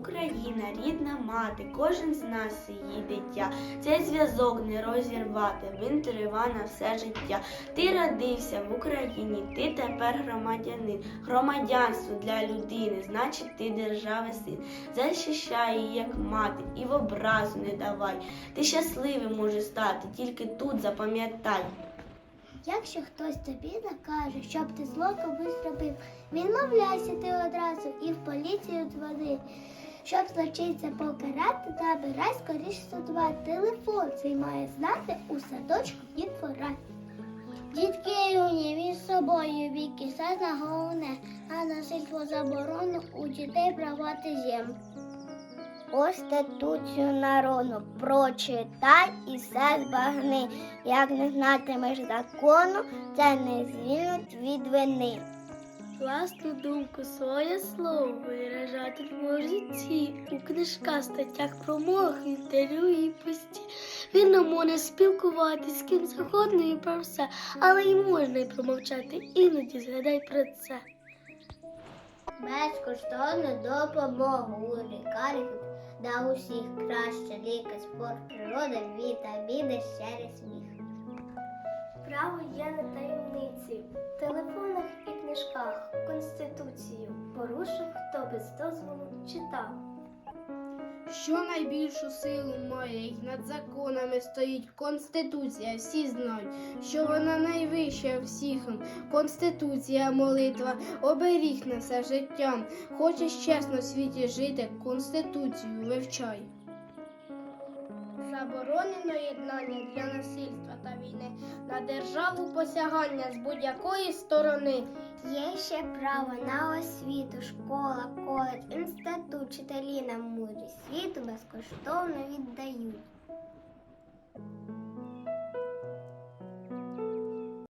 Україна, рідна мати, кожен з нас її дитя. Цей зв'язок не розірвати, він триває на все життя. Ти родився в Україні, ти тепер громадянин. Громадянство для людини, значить ти держави син. Захищай її, як мати, і в образу не давай. Ти щасливим можеш стати, тільки тут запам'ятай. Якщо хтось тобі накаже, щоб ти зло комусь зробив, відмовляйся ти одразу і в поліцію дзвони. Щоб злочинця покарати, набирай скоріш 102. Телефон цей має знати у садочку дітвора. Дітки юні між собою віки, сазна головне, а насильство заборону у дітей права ти зєм. Конституцію народу прочитай і все збагни. Як не знатимеш закону, це не звільнить від вини. Власну думку, своє слово виражати можуть ці у книжках, статтях промовах, інтерв'ю і пості. Вільно може спілкуватись з ким завгодно і про все, але й можна й промовчати, іноді згадай про це. Безкоштовну допомогу у лікарні да усіх краще ліки, спорт, природа, вітаміни, щирий сміх. Право є на таємниці, в телефонах і книжках, Конституцію порушив, хто без дозволу читав. Що найбільшу силу має, і над законами стоїть Конституція, всі знають, що вона найвища всіх. Конституція, молитва, оберіг на життям. життя. Хочеш чесно в світі жити, Конституцію вивчай. Заборонено єднання для насильства та війни, на державу посягання з будь-якої сторони. Є ще право на освіту, школа, коледж, інститут, вчителі на мурі світу безкоштовно віддають.